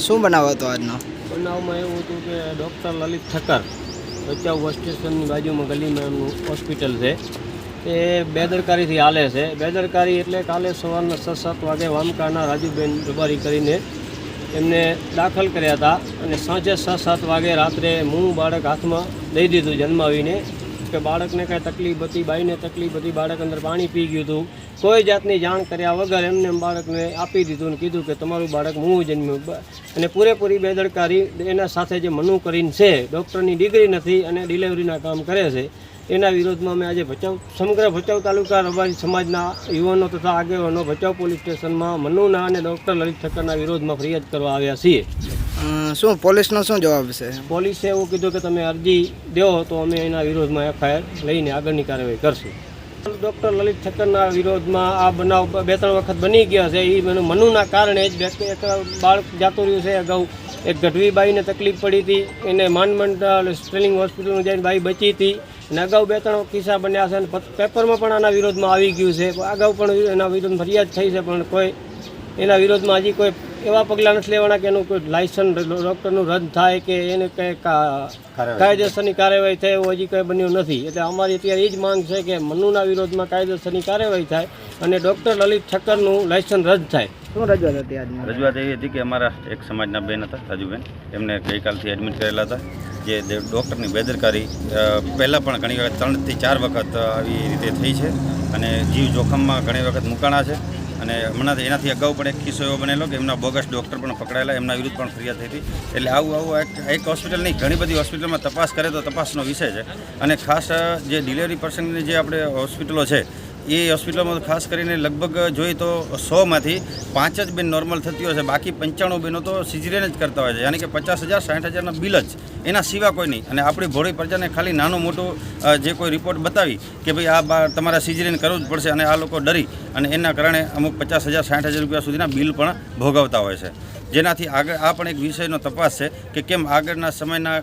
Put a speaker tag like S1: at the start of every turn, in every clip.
S1: શું બનાવ હતો આજનો?
S2: બનાવમાં એવું હતું કે ડૉક્ટર લલિત ઠક્કર ભચાઉ બસ સ્ટેશનની બાજુમાં ગલીમાં એમનું હોસ્પિટલ છે. એ બેદરકારીથી હાલે છે. બેદરકારી એટલે કાલે સવારના છ સાત વાગે વામકાના રાજુબેન દુબારી કરીને એમને દાખલ કર્યા હતા અને સાંજે છ સાત વાગે રાત્રે હું બાળક હાથમાં દઈ દીધું જન્માવીને. કે બાળકને કાંઈ તકલીફ હતી, બાઈને તકલીફ હતી, બાળક અંદર પાણી પી ગયું હતું. કોઈ જાતની જાણ કર્યા વગર એમને એમ બાળકને આપી દીધું અને કીધું કે તમારું બાળક હું જન્મ્યું. અને પૂરેપૂરી બેદરકારી એના સાથે જે મનુ કરીને છે, ડૉક્ટરની ડિગ્રી નથી અને ડિલિવરીના કામ કરે છે, એના વિરોધમાં અમે આજે ભચાઉ, સમગ્ર ભચાઉ તાલુકા રબારી સમાજના યુવાનો તથા આગેવાનો ભચાઉ પોલીસ સ્ટેશનમાં મનુના અને ડૉક્ટર લલિત ઠક્કરના વિરોધમાં ફરિયાદ કરવા આવ્યા છીએ.
S1: શું પોલીસનો શું જવાબ છે?
S2: પોલીસે એવું કીધું કે તમે અરજી દો તો અમે એના વિરોધમાં એફઆઈઆર લઈને આગળની કાર્યવાહી કરશું. ડૉક્ટર લલિત ઠક્કરના વિરોધમાં આ બનાવ બે ત્રણ વખત બની ગયા છે. એ મને મનુના કારણે જ એક બાળક જાતું રહ્યું છે. અગાઉ એક ગઢવી બાઈને તકલીફ પડી હતી. એને માંડ માંડ સ્ટ્રેલિંગ હોસ્પિટલમાં જઈને બાઈ બચી હતી. અને અગાઉ બે, ત્રણ કિસ્સા બન્યા છે અને પેપરમાં પણ આના વિરોધમાં આવી ગયું છે. અગાઉ પણ એના વિરોધમાં ફરિયાદ થઈ છે, પણ કોઈ એના વિરોધમાં હજી કોઈ એવા પગલાં નથી લેવાના કે એનું કોઈ લાયસન્સ ડૉક્ટરનું રદ થાય કે એને કંઈ કાયદેસરની કાર્યવાહી થાય એવું હજી કંઈ બન્યું નથી. એટલે અમારી અત્યારે એ જ માંગ છે કે મનુના વિરોધમાં કાયદેસરની કાર્યવાહી થાય અને ડૉક્ટર લલિત ઠક્કરનું લાયસન્સ રદ થાય.
S1: શું રજૂઆત હતી આજની?
S3: રજૂઆત એવી હતી કે અમારા એક સમાજના બેન હતા રાજુબેન. એમને ગઈકાલથી એડમિટ કરેલા હતા જે ડૉક્ટરની બેદરકારી પહેલાં પણ ઘણી વખત ત્રણથી ચાર વખત આવી રીતે થઈ છે અને જીવ જોખમમાં ઘણી વખત મુકાણા છે. અને હમણાં એનાથી અગાઉ પણ એક કિસ્સો એવો બનેલો કે એમના બોગસ ડૉક્ટર પણ પકડાયેલા, એમના વિરુદ્ધ પણ ફરિયાદ થઈ હતી. એટલે આવું આવું એક હોસ્પિટલ નહીં, ઘણી બધી હોસ્પિટલમાં તપાસ કરે તો તપાસનો વિષય છે. અને ખાસ જે ડિલિવરી પર્સનની જે આપણે હોસ્પિટલો છે એ હોસ્પિટલમાં ખાસ કરીને લગભગ જોઈએ તો સોમાંથી પાંચ જ બેન નોર્મલ થતી હોય છે. બાકી પંચાણું બેનો તો સિઝરેન જ કરતા હોય છે. યાની કે પચાસ હજાર, સાઠ હજારના બિલ જ. એના સિવા કોઈ નહીં. અને આપણી ભોળી પ્રજાને ખાલી નાનું મોટું જે કોઈ રિપોર્ટ બતાવી કે ભાઈ આ તમારે સિઝરેન કરવું જ પડશે અને આ લોકો ડરી અને એના કારણે અમુક પચાસ હજાર, સાઠ હજાર રૂપિયા સુધીના બિલ પણ ભોગવતા હોય છે. જેનાથી આગળ આ પણ એક વિષયનો તપાસ છે કે કેમ આગળના સમયના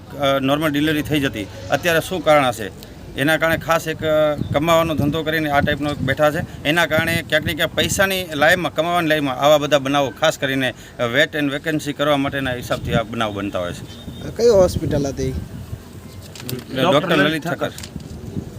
S3: નોર્મલ ડિલિવરી થઈ જતી. અત્યારે શું કારણ હશે? એના કારણે ખાસ એક કમાવાનો ધંધો કરીને આ ટાઈપનો એક બેઠા છે. એના કારણે ક્યાંક ને ક્યાંક પૈસાની લાઈમાં કમાવાની લાઈમાં આવા બધા બનાવો ખાસ કરીને વેટ એન્ડ વેકેન્સી કરવા માટેના હિસાબથી આ બનાવ બનતા હોય છે.
S1: કઈ હોસ્પિટલ હતી?
S3: ડૉક્ટર લલિત ઠક્કર.